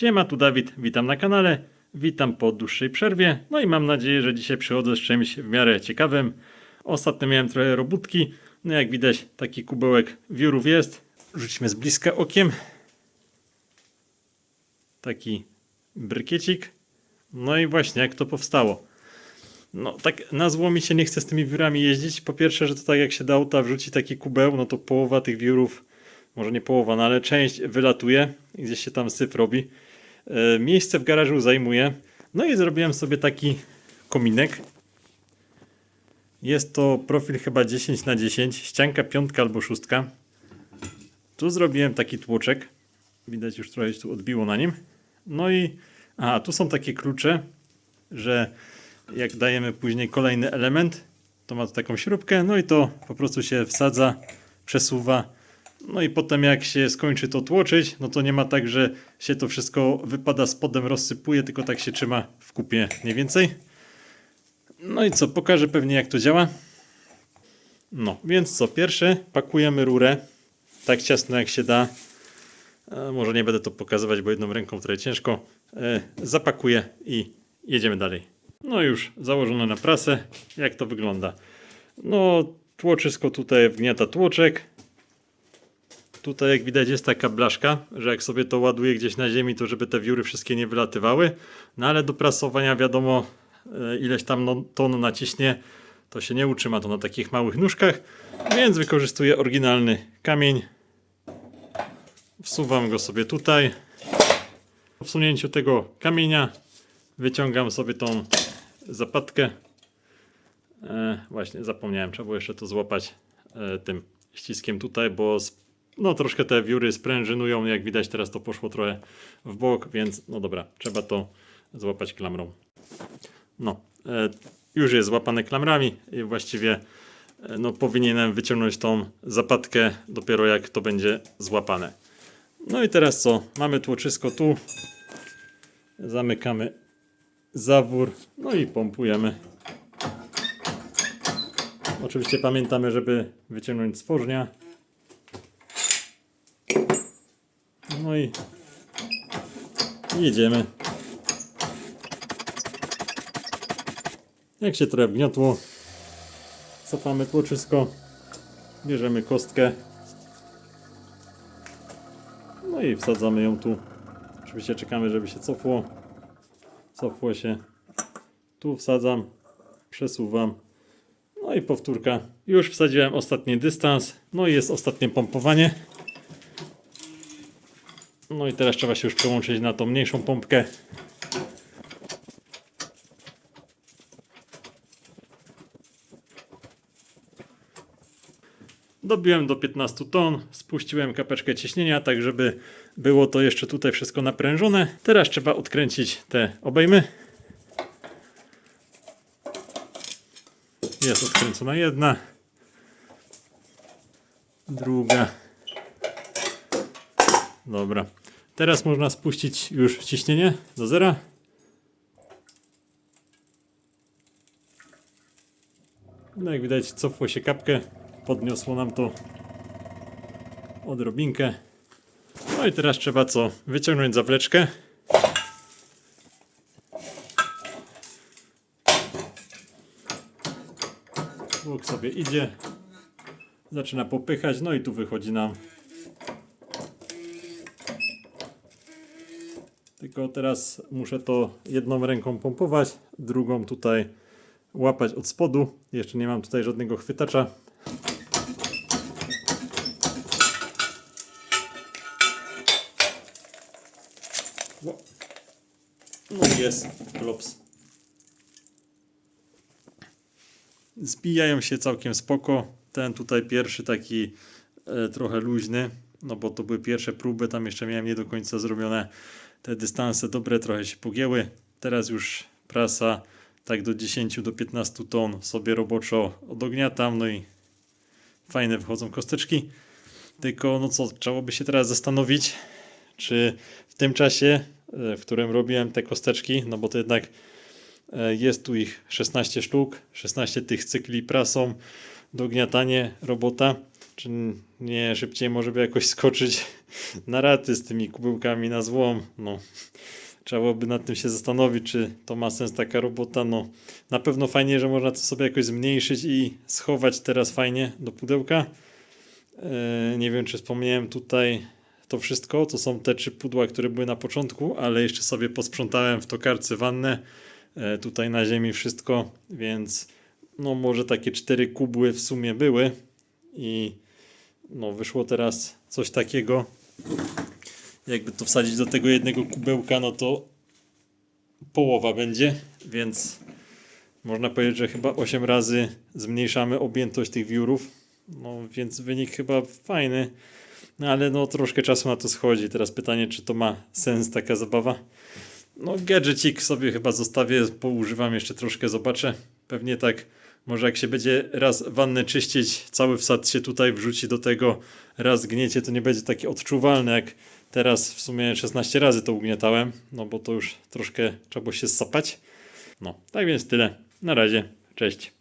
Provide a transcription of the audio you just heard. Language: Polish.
Siema, tu Dawid, witam na kanale, witam po dłuższej przerwie, no i mam nadzieję, że dzisiaj przychodzę z czymś w miarę ciekawym. Ostatnio miałem trochę robótki, no jak widać taki kubełek wiórów jest. Rzućmy z bliska okiem. Taki brykiecik. No i właśnie, jak to powstało. No tak na zło mi się nie chce z tymi wiórami jeździć. Po pierwsze, że to tak jak się do auta wrzuci taki kubeł, no to połowa tych wiórów, może nie połowa, no ale część wylatuje i gdzieś się tam syf robi. E, Miejsce w garażu zajmuje. No i zrobiłem sobie taki kominek. Jest to profil chyba 10 na 10 ścianka piątka albo szóstka. Tu zrobiłem taki tłoczek. Widać już trochę się tu odbiło na nim. No i a tu są takie klucze, że jak dajemy później kolejny element, to ma tu taką śrubkę, no i to po prostu się wsadza, przesuwa. No i potem jak się skończy to tłoczyć, no to nie ma tak, że się to wszystko wypada spodem, rozsypuje, tylko tak się trzyma w kupie mniej więcej. No i co, pokażę pewnie jak to działa. No, więc co, pierwsze pakujemy rurę, tak ciasno jak się da. E, może nie będę to pokazywać, bo jedną ręką trochę ciężko. E, zapakuję i jedziemy dalej. No już założone na prasę. Jak to wygląda? No, tłoczysko tutaj wgniata tłoczek. Tutaj jak widać jest taka blaszka, że jak sobie to ładuje gdzieś na ziemi, to żeby te wióry wszystkie nie wylatywały. No ale do prasowania wiadomo e, ileś tam no, ton naciśnie, to się nie utrzyma to na takich małych nóżkach, więc wykorzystuję oryginalny kamień. Wsuwam go sobie tutaj. Po wsunięciu tego kamienia wyciągam sobie tą zapadkę. E, właśnie zapomniałem, trzeba było jeszcze to złapać e, tym ściskiem tutaj, bo no troszkę te wióry sprężynują, jak widać teraz to poszło trochę w bok, więc no dobra, trzeba to złapać klamrą. No, e, już jest złapane klamrami i właściwie e, no, powinienem wyciągnąć tą zapadkę dopiero jak to będzie złapane. No i teraz co? Mamy tłoczysko tu. Zamykamy zawór, no i pompujemy. Oczywiście pamiętamy, żeby wyciągnąć stworznia. No i jedziemy. Jak się trochę wgniotło, cofamy tłoczysko, bierzemy kostkę, no i wsadzamy ją tu. Oczywiście czekamy, żeby się cofło. Cofło się. Tu wsadzam, przesuwam. No i powtórka. Już wsadziłem ostatni dystans. No i jest ostatnie pompowanie. No i teraz trzeba się już przełączyć na tą mniejszą pompkę. Dobiłem do 15 ton, spuściłem kapeczkę ciśnienia, tak żeby było to jeszcze tutaj wszystko naprężone. Teraz trzeba odkręcić te obejmy. Jest odkręcona jedna, druga. Dobra. Teraz można spuścić już ciśnienie do zera. No jak widać cofło się kapkę, podniosło nam to odrobinkę. No i teraz trzeba co? Wyciągnąć zawleczkę. Bóg sobie idzie. Zaczyna popychać, no i tu wychodzi nam. Tylko teraz muszę to jedną ręką pompować, drugą tutaj łapać od spodu. Jeszcze nie mam tutaj żadnego chwytacza. No i jest klops. Zbijają się całkiem spoko. Ten tutaj pierwszy taki e, trochę luźny, no bo to były pierwsze próby, tam jeszcze miałem nie do końca zrobione te dystanse dobre, trochę się pogięły. Teraz już prasa tak do 10 do 15 ton sobie roboczo odogniatam, no i fajne wychodzą kosteczki. Tylko no co, trzeba by się teraz zastanowić, czy w tym czasie, e, w którym robiłem te kosteczki, no bo to jednak e, jest tu ich 16 sztuk, 16 tych cykli prasą, dogniatanie robota, czy nie szybciej może by jakoś skoczyć na raty z tymi kubełkami na złom. No, trzeba byłoby nad tym się zastanowić, czy to ma sens taka robota. No, na pewno fajnie, że można to sobie jakoś zmniejszyć i schować teraz fajnie do pudełka. E, nie wiem, czy wspomniałem tutaj to wszystko. To są te trzy pudła, które były na początku, ale jeszcze sobie posprzątałem w tokarce wannę. E, tutaj na ziemi wszystko, więc no może takie cztery kubły w sumie były i no wyszło teraz coś takiego. Jakby to wsadzić do tego jednego kubełka, no to połowa będzie, więc można powiedzieć, że chyba 8 razy zmniejszamy objętość tych wiórów. No więc wynik chyba fajny, no ale no troszkę czasu na to schodzi. Teraz pytanie, czy to ma sens taka zabawa? No gadżecik sobie chyba zostawię, poużywam jeszcze troszkę, zobaczę. Pewnie tak, może jak się będzie raz wannę czyścić, cały wsad się tutaj wrzuci do tego, raz gniecie, to nie będzie takie odczuwalne jak teraz w sumie 16 razy to ugniatałem, no bo to już troszkę trzeba było się sapać. No, tak więc tyle. Na razie, cześć.